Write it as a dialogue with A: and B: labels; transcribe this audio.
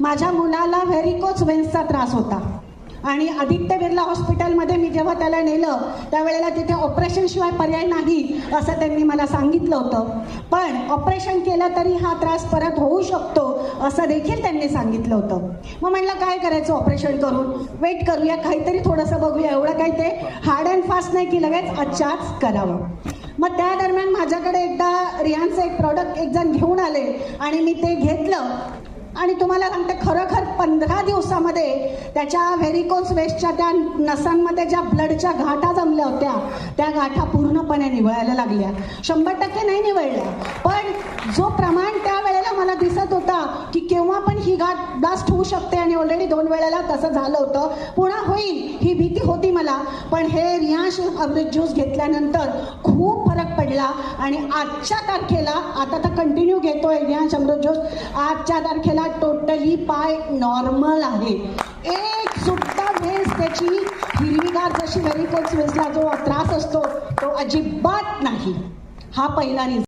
A: माझ्या मुलाला व्हेरिकोच वेन्सचा त्रास होता. आणि आदित्य बिर्ला हॉस्पिटलमध्ये मी जेव्हा त्याला नेलं त्यावेळेला तिथे ऑपरेशनशिवाय पर्याय नाही असं त्यांनी मला सांगितलं होतं. पण ऑपरेशन केलं तरी हा त्रास परत होऊ शकतो असं देखील त्यांनी सांगितलं होतं. मग म्हणलं काय करायचं ऑपरेशन करून? वेट करूया काहीतरी थोडंसं बघूया. एवढं काही ते हार्ड अँड फास्ट नाही की लगेच आजच्याच करावं. मग त्या दरम्यान माझ्याकडे एकदा रियांचं एक प्रॉडक्ट एक जण घेऊन आले आणि मी ते घेतलं. आणि तुम्हाला सांगते खरोखर पंधरा दिवसामध्ये त्याच्या व्हेरिकोस वेस्टच्या त्या नसांमध्ये ज्या ब्लडच्या गाठा जमल्या होत्या त्या गाठा पूर्णपणे निवळायला लागल्या. शंभर टक्के नाही निवळल्या. पण जो प्रमाण त्या वेळेला मला दिसत होता की केव्हा पण ही गाठ ब्लास्ट होऊ शकते आणि ऑलरेडी दोन वेळेला तसं झालं होतं पुन्हा होईल ही भीती होती मला. पण हे रियांश अमृत ज्यूस घेतल्यानंतर खूप आणि आजच्या तारखेला आता तर कंटिन्यू घेतोय आहे अमृत ज्यूस आजच्या तारखेला टोटली पाय नॉर्मल आहे. एक सुद्धा वेळेस त्याची हिरवीगार जशी व्हेरिकोज वेसला जो त्रास असतो तो अजिबात नाही. हा पहिला रिझल्ट